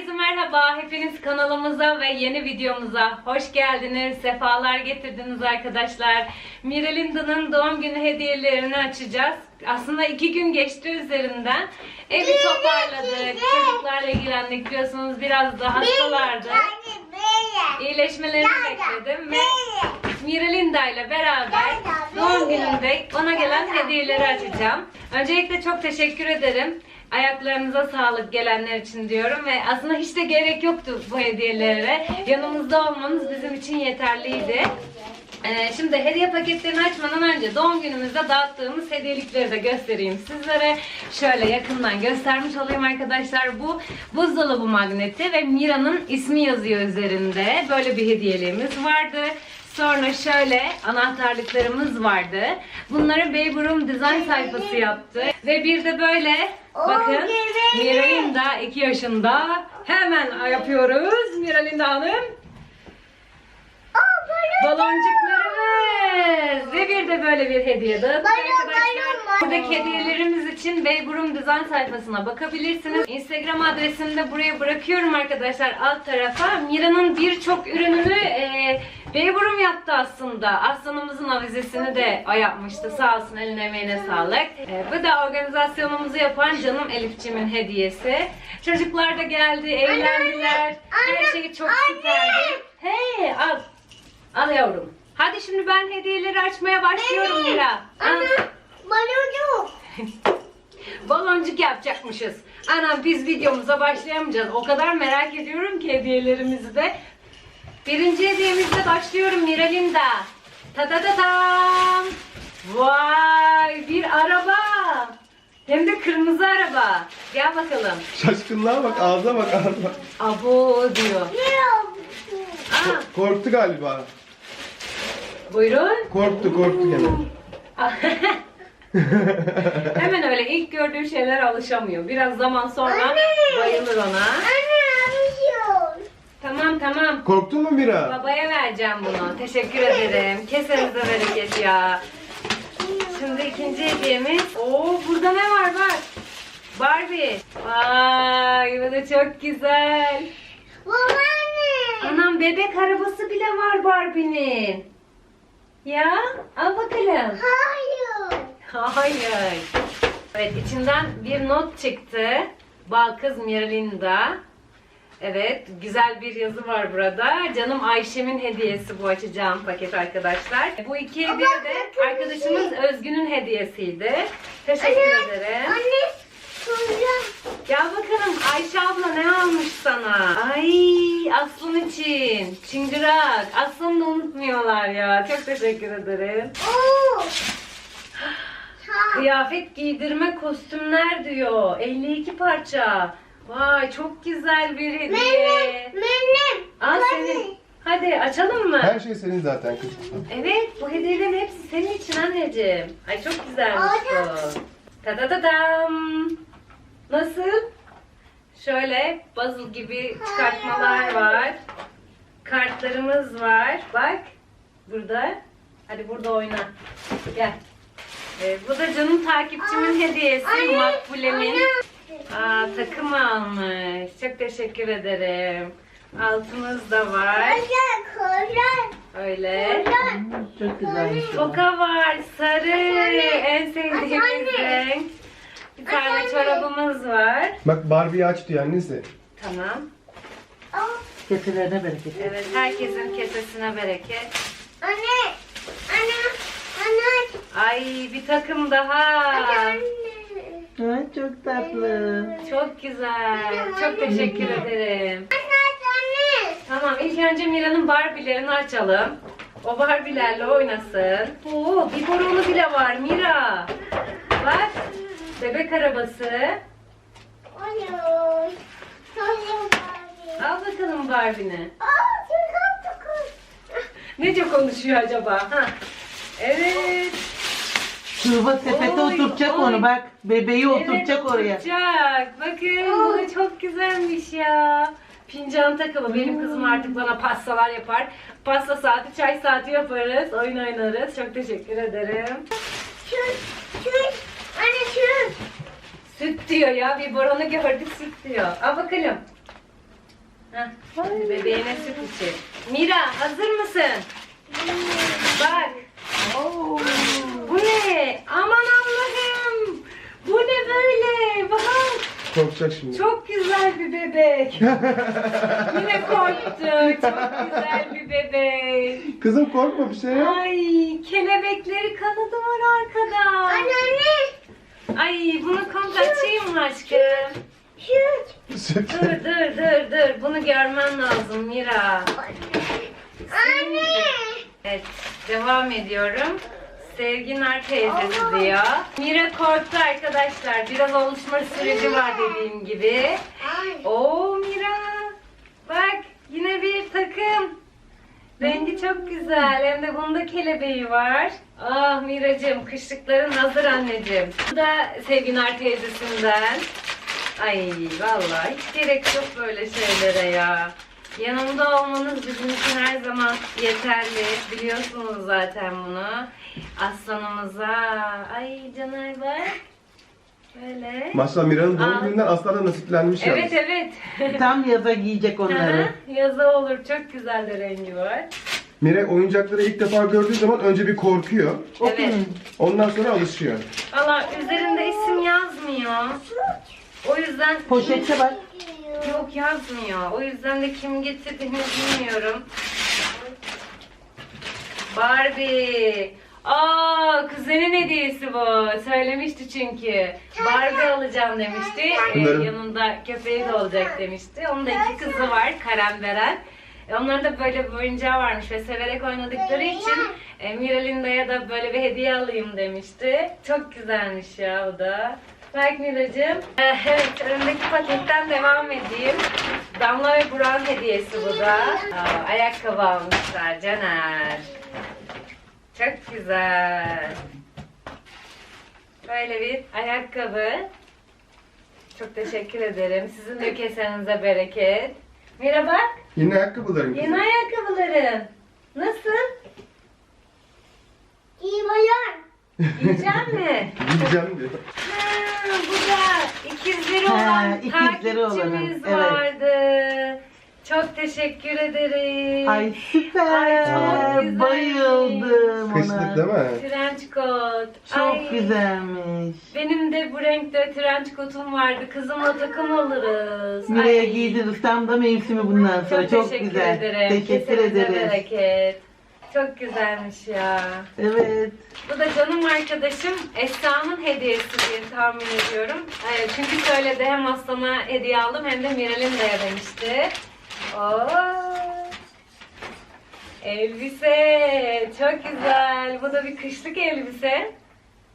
Herkese merhaba. Hepiniz kanalımıza ve yeni videomuza hoş geldiniz. Sefalar getirdiniz arkadaşlar. Miralinda'nın doğum günü hediyelerini açacağız. Aslında iki gün geçti üzerinden. Evi toparladık. Çocuklarla ilgilendik. Biliyorsunuz biraz da hastalardı. İyileşmelerini bekledim ve Miralinda ile beraber doğum gününde ona gelen hediyeleri açacağım. Öncelikle çok teşekkür ederim. Ayaklarınıza sağlık gelenler için diyorum ve aslında hiç de gerek yoktu bu hediyelere. Yanımızda olmanız bizim için yeterliydi. Ee, şimdi hediye paketlerini açmadan önce doğum günümüzde dağıttığımız hediyelikleri de göstereyim sizlere. Şöyle yakından göstermiş olayım arkadaşlar. Bu buzdolabı magneti ve Mira'nın ismi yazıyor üzerinde. Böyle bir hediyeliğimiz vardı. Sonra şöyle anahtarlıklarımız vardı. Bunları Baby Room Design sayfası yaptı. Ve bir de böyle bakın Miralinda 2 yaşında. Hemen yapıyoruz Miralinda Hanım. Baloncuklarımız ve bir de böyle bir hediye balon, balon. Buradaki hediyelerimiz için Beyburum Design sayfasına bakabilirsiniz. Instagram adresini de buraya bırakıyorum arkadaşlar alt tarafa. Mira'nın birçok ürününü e, Beyburum yaptı aslında. Aslanımızın avizesini de o yapmıştı. Sağ olsun eline emeğine sağlık. E, bu da organizasyonumuzu yapan canım Elifçimin hediyesi. Çocuklar da geldi, eğlendiler. Her şey çok süperdi. Hey al. Al yavrum. Hadi şimdi ben hediyeleri açmaya başlıyorum Mira. Al. Baloncuk. Baloncuk yapacakmışız. Anam biz videomuza başlayamayacağız. O kadar merak ediyorum ki hediyelerimizi de. Birinci hediyemizle başlıyorum Miralinda. Ta ta ta tam. Vay bir araba. Hem de kırmızı araba. Gel bakalım. Şaşkınlığa bak, ağza bak, ağza. Abo diyor. Aa, Korktu galiba. buyurun. Korktu, korktu gene. Hemen öyle ilk gördüğü şeyler alışamıyor. Biraz zaman sonra Anne. bayılır ona. Anne, alışıyor. Tamam tamam. Korktun mu Mira? Babaya vereceğim bunu. Teşekkür ederim. Kesenize bereket ya. Şimdi ikinci hediyemiz. Oo burada ne var bak. Barbie. Vay bu da çok güzel. Babaanne. Anam bebek arabası bile var Barbie'nin. Ya al bakalım. Hayır. Hayır. Evet içinden bir not çıktı. Bal kız. Evet güzel bir yazı var burada. Canım Ayşem'in hediyesi bu açacağım paket arkadaşlar. Bu iki hediye de arkadaşımız Özgün'ün hediyesiydi. Teşekkür ederim. Anne, sonra. Gel bakalım Ayşe abla ne almış sana? Ay Aslan için. Çıngırak. Aslanı da unutmuyorlar ya. Çok teşekkür ederim. Oo. Kıyafet giydirme kostümler diyor. 52 parça. Vay çok güzel bir hediye. Benim, benim. Al senin. Hadi açalım mı? Her şey senin zaten kızım. Evet bu hediyelerin hepsi senin için anneciğim. Ay çok güzelmiş bu. Ta ta ta tam. Nasıl? Şöyle puzzle gibi çıkartmalar var. Kartlarımız var. Bak burada. Hadi burada oyna. Gel. Ee, bu da canım takipçimin hediyesi. Anne, Makbule'min. anne. Aa, takım almış. Çok teşekkür ederim. Altımız da var. Öyle. Çok güzelmiş. Toka var. Sarı. En sevdiğimiz renk. Bir tane çorabımız var. Bak Barbie'yi aç diyor annesi. Tamam. Keselerine bereket. Evet herkesin kesesine bereket. Anne, Ay bir takım daha. anne. Ay, çok tatlı. Çok güzel. Çok teşekkür ederim. Tamam ilk önce Mira'nın Barbie'lerini açalım. O Barbie'lerle oynasın. Oo bir boronu bile var Mira. Bak bebek arabası. Al bakalım Barbie'ni. Aa, çok çok. Nece konuşuyor acaba? Ha. Evet. Tuğba sepete Oy, oturacak oy. onu bak. Bebeği oturacak evet, oraya. Oturacak. Bakın bu çok güzelmiş ya. Fincan takımı. Benim kızım artık bana pastalar yapar. Pasta saati, çay saati yaparız. Oyun oynarız. Çok teşekkür ederim. Süt, süt. Anne süt. Süt diyor ya. Bir boronu gördük süt diyor. Al bakalım. Heh, bebeğine süt içir. Mira hazır mısın? Bak. Oo, bu ne? Aman Allah'ım. Bu ne böyle? Bak. Korkacak şimdi. Çok güzel bir bebek. Yine korktu. Çok güzel bir bebek. Kızım korkma bir şey yok. Ay kelebekleri kanadı var arkada. Anneanne. Ay bunu komple açayım mı aşkım? Dur dur dur dur. Bunu görmen lazım Mira. Anne. Evet devam ediyorum. Sevginar teyzesi diyor. Mira korktu arkadaşlar. Biraz oluşma süreci var dediğim gibi. Ay. Oo Mira. Bak yine bir takım. Rengi çok güzel. Hem de bunda kelebeği var. Ah Miracığım kışlıkların hazır anneciğim. Bu da Sevginar teyzesinden. Ay vallahi hiç gerek yok böyle şeylere ya. Yanımda olmanız bizim için her zaman yeterli. Biliyorsunuz zaten bunu. Aslanımıza. Ay Caner bak. Böyle. Maşallah Mira'nın Aa. doğum gününden aslana nasiplenmiş Evet yalnız. evet. Tam yaza giyecek onları. Yazı olur. Çok güzel de rengi var. Mira oyuncakları ilk defa gördüğü zaman önce bir korkuyor. Evet. Ondan sonra alışıyor. Valla üzerinde isim yazmıyor. O yüzden Poşette bak. yok yazmıyor. O yüzden de kim getirdiğini bilmiyorum. Barbie. Aa kuzenin hediyesi bu. Söylemişti çünkü. Barbie alacağım demişti. Ee, Bunların- yanında köpeği de olacak demişti. Onun da iki kızı var. Karen Beren. E, Onların da böyle bir oyuncağı varmış ve severek oynadıkları için e, Mira Linda'ya da böyle bir hediye alayım demişti. Çok güzelmiş ya o da. Bak Miracığım. E, evet önündeki paketten devam edeyim. Damla ve Buran hediyesi bu da. Aa, ayakkabı almışlar Caner. Çok güzel. Böyle bir ayakkabı. Çok teşekkür ederim. Sizin de kesenize bereket. Mira bak. Yine ayakkabıların Yeni kızım. ayakkabıların. Nasıl? İyi bayan. Giyecek mi? Giyeceğim diyor. Ha, bu da ikizleri Ha, olan ikizleri olanı, takipçimiz evet. vardı. Çok teşekkür ederim. Ay süper. Ay, çok güzelmiş. Bayıldım Kışlık ona. değil mi? Trench coat. Çok Ay, güzelmiş. Benim de bu renkte trench coat'um vardı. Kızımla takım alırız. Mira'ya Ay, giydiririz. Tam da mevsimi bundan sonra. Çok, Çok, teşekkür güzel. ederim. Teşekkür ederiz. bereket. Çok güzelmiş ya. Evet. Bu da canım arkadaşım Esra'nın hediyesi diye tahmin ediyorum. Ee, çünkü söyledi hem Aslan'a hediye aldım hem de Miral'in de demişti. Oo. Elbise çok güzel. Bu da bir kışlık elbise.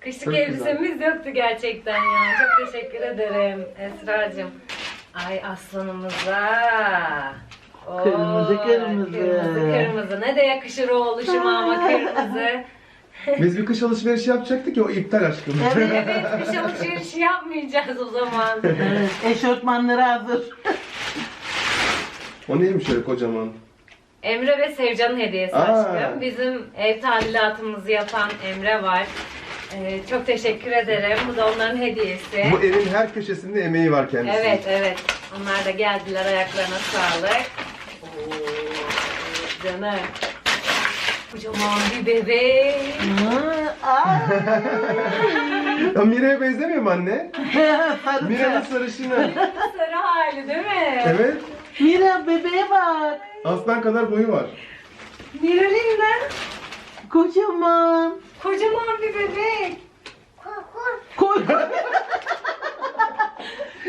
Kışlık Çok elbisemiz yoktu gerçekten ya. Çok teşekkür ederim Esra'cığım. Ay aslanımıza. Oo, Kırmızı, kırmızı. Kırmızı kırmızı. Ne de yakışır o oluşuma ama kırmızı. Biz bir kış alışverişi yapacaktık ya o iptal aşkım. Evet. evet bir şey alışverişi yapmayacağız o zaman. evet. Eşortmanları hazır. O neymiş öyle kocaman? Emre ve Sevcan'ın hediyesi Aa. aşkım. Bizim ev tadilatımızı yapan Emre var. Ee, çok teşekkür ederim. Bu da onların hediyesi. Bu evin her köşesinde emeği var kendisinin. Evet evet. Onlar da geldiler ayaklarına sağlık. Oo, canım. Kocaman bir bebek. Ya Mira'ya benzemiyor mu anne? Mira'nın Sarı. sarışını. Sarı hali değil mi? Evet. Mira bebeğe bak. Aslan kadar boyu var. Miral'in Kocaman. kocaman bir bebek. Korkun. Koy.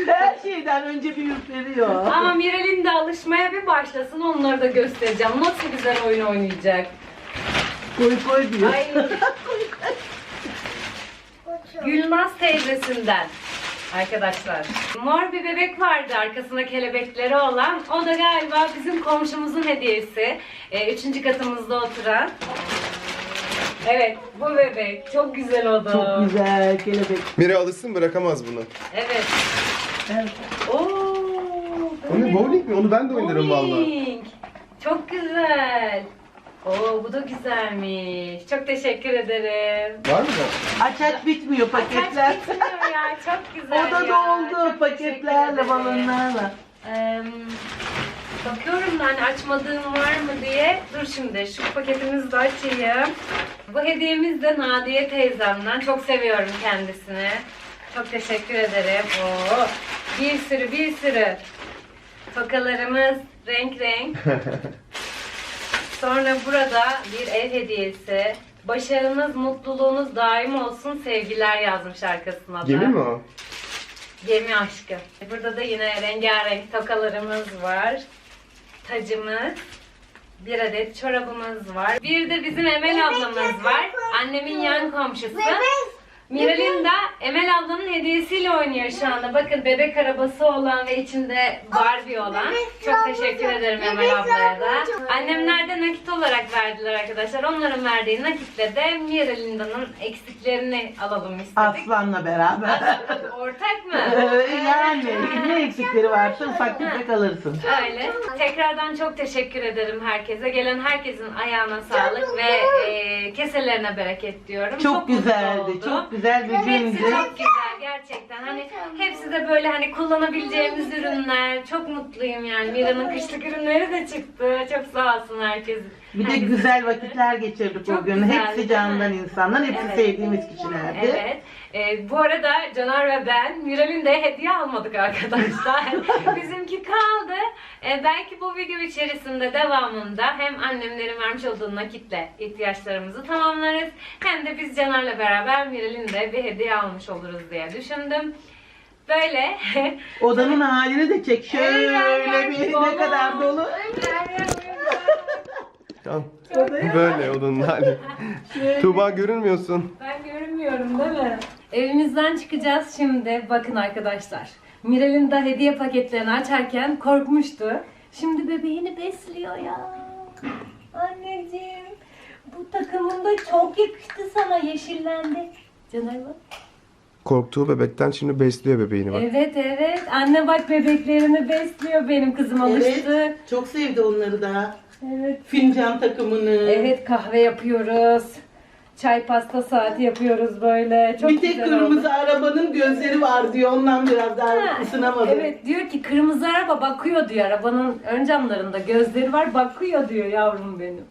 Her şeyden önce bir ürperiyor. Ama Miral'in de alışmaya bir başlasın onları da göstereceğim. Nasıl güzel oyun oynayacak. Koy koy diyor. Ay teyzesinden. Arkadaşlar. Mor bir bebek vardı arkasında kelebekleri olan. O da galiba bizim komşumuzun hediyesi. Ee, üçüncü katımızda oturan. Evet bu bebek. Çok güzel o da. Çok güzel kelebek. Mira alışsın bırakamaz bunu. Evet. Evet. Oo, O ne bowling mi? Onu ben de oynarım valla. Bowling. Çok güzel. Oo bu da güzelmiş. Çok teşekkür ederim. Var mı da? Aç aç bitmiyor paketler. Kaç bitmiyor ya. Çok güzel O da ya. doldu Çok teşekkür paketlerle, ederim. balonlarla. Eee, Bakıyorum da hani açmadığım var mı diye. Dur şimdi şu paketimizi de açayım. Bu hediyemiz de Nadiye teyzemden. Çok seviyorum kendisini. Çok teşekkür ederim. Oo, bir sürü bir sürü tokalarımız renk renk. Sonra burada bir ev hediyesi. Başarınız, mutluluğunuz daim olsun sevgiler yazmış arkasına da. Gemi mi o? Gemi aşkı. Burada da yine rengarenk tokalarımız var. Tacımız. Bir adet çorabımız var. Bir de bizim Emel ablamız var. Annemin yan komşusu. Miral'in de Emel ablanın hediyesiyle oynuyor şu anda. Bakın bebek arabası olan ve içinde Barbie olan. Çok teşekkür ederim Emel ablaya da. Annemler de nakit olarak verdiler arkadaşlar. Onların verdiği nakitle de Miral'in eksiklerini alalım istedik. Aslan'la beraber. Ortak mı? Yani ne eksikleri varsa ufak tefek alırsın. Öyle. Tekrardan çok teşekkür ederim herkese. Gelen herkesin ayağına sağlık ve e, keselerine bereket diyorum. Çok mutlu güzeldi. oldum. Çok güzel bir Hepsi gündü. çok güzel gerçekten. Hani hepsi de böyle hani kullanabileceğimiz ürünler. Çok mutluyum yani. Mira'nın kışlık ürünleri de çıktı. Çok sağ olsun herkes. Bir de güzel vakitler geçirdik o Çok gün. güzeldi, Hepsi değil mi? insanlar, hepsi Evet. sevdiğimiz kişilerdi. Evet. Ee, bu arada Caner ve ben Miral'in de hediye almadık arkadaşlar. Bizimki kaldı. Ee, belki bu video içerisinde devamında hem annemlerin vermiş olduğu nakitle ihtiyaçlarımızı tamamlarız. Hem de biz Caner'le beraber Miral'in de bir hediye almış oluruz diye düşündüm. Böyle. Odanın halini de çek. Şöyle bir ne kadar dolu. Tamam. Böyle odanın hali. Tuğba görünmüyorsun. Ben görünmüyorum değil mi? Evimizden çıkacağız şimdi. Bakın arkadaşlar. Miral'in de hediye paketlerini açarken korkmuştu. Şimdi bebeğini besliyor ya. Anneciğim. Bu takımın da çok yakıştı sana. Yeşillendi. Caner bak. Korktuğu bebekten şimdi besliyor bebeğini bak. Evet evet. Anne bak bebeklerini besliyor. Benim kızım alıştı. Evet, çok sevdi onları da. Evet. Fincan takımını. Evet kahve yapıyoruz. Çay pasta saati yapıyoruz böyle. Çok bir tek güzel kırmızı oldu. arabanın gözleri var diyor. Ondan biraz daha Ha, ısınamadım. Evet diyor ki kırmızı araba bakıyor diyor. Arabanın ön camlarında gözleri var bakıyor diyor yavrum benim.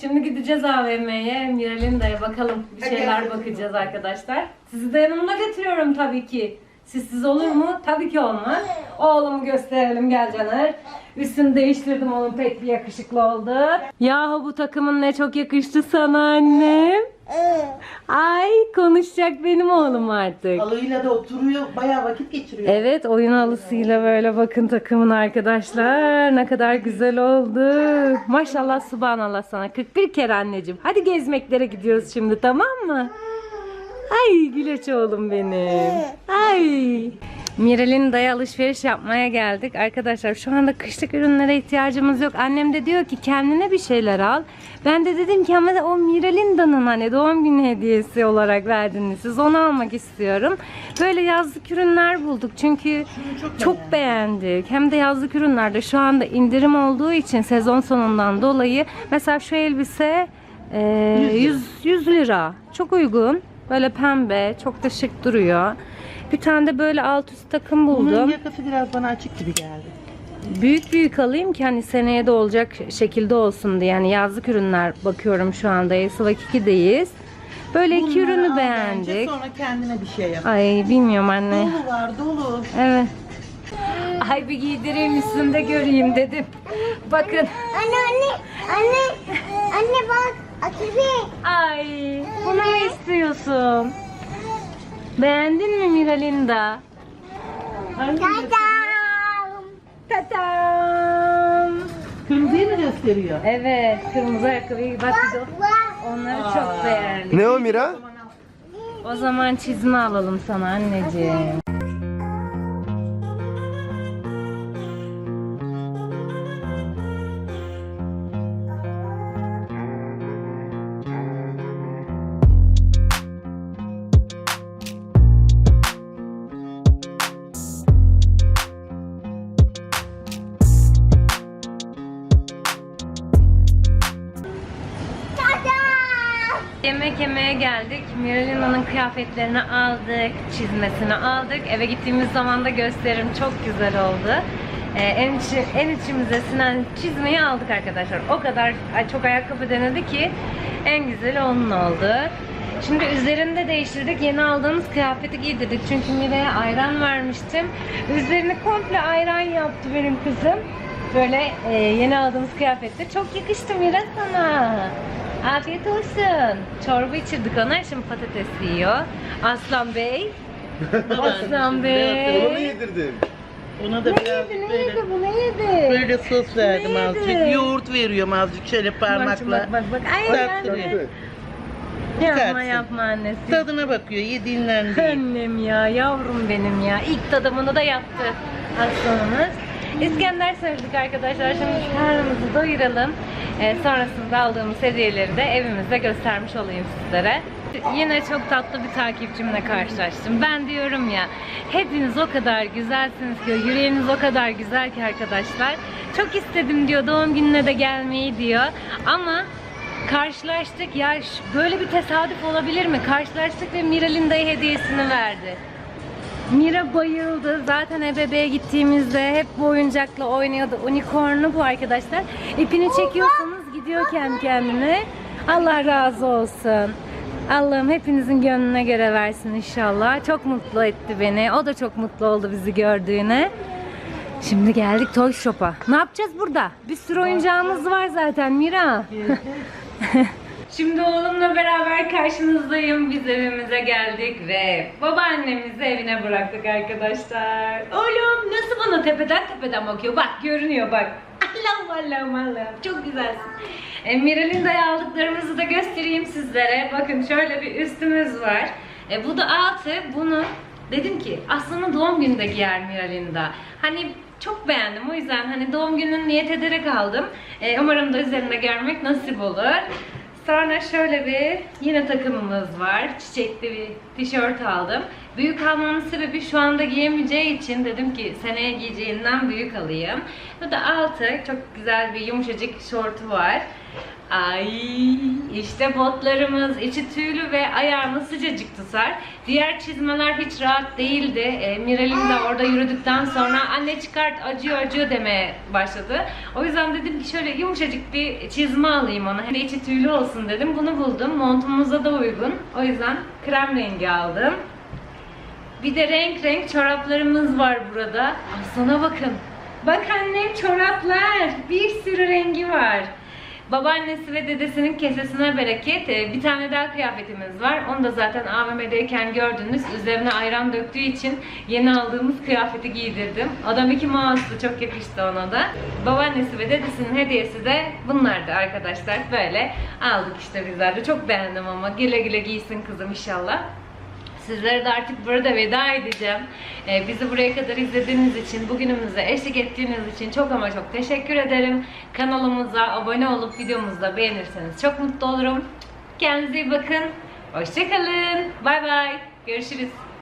Şimdi gideceğiz AVM'ye. Miral'in de bakalım bir şeyler bakacağız arkadaşlar. Sizi de yanımda götürüyorum tabii ki. Sizsiz olur mu? Tabii ki olmaz. Oğlumu gösterelim gel Caner. Üstünü değiştirdim onun pek bir yakışıklı oldu. Yahu bu takımın ne çok yakıştı sana annem. Ay konuşacak benim oğlum artık. Halıyla da oturuyor. Bayağı vakit geçiriyor. Evet oyun halısıyla böyle bakın takımın arkadaşlar ne kadar güzel oldu. Maşallah subhanallah sana 41 kere anneciğim. Hadi gezmeklere gidiyoruz şimdi tamam mı? Ay güleç oğlum benim. Ay. Miral'in dayı alışveriş yapmaya geldik. Arkadaşlar şu anda kışlık ürünlere ihtiyacımız yok. Annem de diyor ki kendine bir şeyler al. Ben de dedim ki ama o Miralinda'nın hani doğum günü hediyesi olarak verdiniz. Siz onu almak istiyorum. Böyle yazlık ürünler bulduk. Çünkü çok çok beğendik. Hem de yazlık ürünlerde şu anda indirim olduğu için sezon sonundan dolayı mesela şu elbise e, 100, 100 lira. Çok uygun. Böyle pembe, çok da şık duruyor. Bir tane de böyle alt üst takım Bunun buldum. yakası biraz bana açık gibi geldi. Büyük büyük alayım ki hani seneye de olacak şekilde olsun diye. Yani yazlık ürünler bakıyorum şu anda. Esvak 2'deyiz. Böyle iki Bunları ürünü al beğendik. bence, Sonra kendine bir şey yap. Ay bilmiyorum anne. Dolu var dolu. Evet. Ay bir giydireyim üstünde göreyim dedim. Bakın. Anne anne anne anne bak Akibe. Ay bunu mu istiyorsun? Beğendin mi Miralinda? Dadam. Tatam. Kırmızıyı mı gösteriyor? Evet kırmızı ayakkabıyı bak bir de Bak. onları çok beğendik. Ne o Mira? O zaman çizme alalım sana anneciğim. Miralina'nın kıyafetlerini aldık, çizmesini aldık. Eve gittiğimiz zaman da gösteririm. Çok güzel oldu. e, en, içi, en içimize sinen çizmeyi aldık arkadaşlar. O kadar çok ayakkabı denedi ki en güzeli onun oldu. Şimdi üzerinde değiştirdik. Yeni aldığımız kıyafeti giydirdik. Çünkü Mire'ye ayran vermiştim. Üzerini komple ayran yaptı benim kızım. Böyle e, yeni aldığımız kıyafette. Çok yakıştı Mira sana. Afiyet olsun. Çorba içirdik ona. Şimdi patates yiyor. Aslan Bey. Aslan Bey. Onu mu yedirdin? Ona da Ne biraz yedi, ne böyle, yedi bu, ne yedi? böyle sos verdim Neydi? azıcık. Yoğurt veriyorum azıcık şöyle parmakla. Bak bak bak. Ay. Yapma yapma annesi. Tadına bakıyor yediğinden değil. Annem ya, yavrum benim ya. İlk tadımını da yaptı aslanımız. İskender söyledik arkadaşlar. Şimdi karnımızı doyuralım. Ee, sonrasında aldığımız hediyeleri de evimizde göstermiş olayım sizlere. Yine çok tatlı bir takipçimle karşılaştım. Ben diyorum ya, hepiniz o kadar güzelsiniz ki, yüreğiniz o kadar güzel ki arkadaşlar. Çok istedim diyor, doğum gününe de gelmeyi diyor. Ama karşılaştık ya böyle bir tesadüf olabilir mi? Karşılaştık ve Miralinda'ya hediyesini verdi. Mira bayıldı. Zaten EBB'ye gittiğimizde hep bu oyuncakla oynuyordu. Unicorn'u bu arkadaşlar. İpini çekiyorsanız gidiyor kendi kendine. Allah razı olsun. Allah'ım hepinizin gönlüne göre versin inşallah. Çok mutlu etti beni. O da çok mutlu oldu bizi gördüğüne. Şimdi geldik Toy Shop'a. Ne yapacağız burada? Bir sürü oyuncağımız var zaten Mira. Şimdi oğlumla beraber karşınızdayım. Biz evimize geldik ve babaannemizi evine bıraktık arkadaşlar. Oğlum nasıl bana tepeden tepeden bakıyor? Bak görünüyor bak. Allah'ım Allah'ım Allah'ım çok güzelsin. E, Miralinda'ya aldıklarımızı da göstereyim sizlere. Bakın şöyle bir üstümüz var. E, bu da altı. Bunu dedim ki aslında doğum gününde giyer Miralinda. Hani çok beğendim. O yüzden hani doğum gününü niyet ederek aldım. E, umarım da üzerinde görmek nasip olur. Sonra şöyle bir yine takımımız var. Çiçekli bir tişört aldım. Büyük almamın sebebi şu anda giyemeyeceği için dedim ki seneye giyeceğinden büyük alayım. Bu da altı. Çok güzel bir yumuşacık şortu var. Ay işte botlarımız içi tüylü ve ayağını sıcacık tutar. Diğer çizmeler hiç rahat değildi. E, Miral'in de orada yürüdükten sonra anne çıkart acıyor acıyor demeye başladı. O yüzden dedim ki şöyle yumuşacık bir çizme alayım ona. Hem de içi tüylü olsun dedim. Bunu buldum. Montumuza da uygun. O yüzden krem rengi aldım. Bir de renk renk çoraplarımız var burada. Aslına bakın. Bak annem çoraplar. Bir sürü rengi var. Babaannesi ve dedesinin kesesine bereket. Ee, Bir tane daha kıyafetimiz var. Onu da zaten AVM'deyken gördünüz. Üzerine ayran döktüğü için yeni aldığımız kıyafeti giydirdim. O da Mickey Mouse'du. Çok yakıştı ona da. Babaannesi ve dedesinin hediyesi de bunlardı arkadaşlar. Böyle aldık işte bizler de. Çok beğendim ama. Güle güle giysin kızım inşallah. Sizlere de artık burada veda edeceğim. Ee, bizi buraya kadar izlediğiniz için, bugünümüze eşlik ettiğiniz için çok ama çok teşekkür ederim. Kanalımıza abone olup videomuzu da beğenirseniz çok mutlu olurum. Kendinize iyi bakın. Hoşçakalın. Bay bay. Görüşürüz.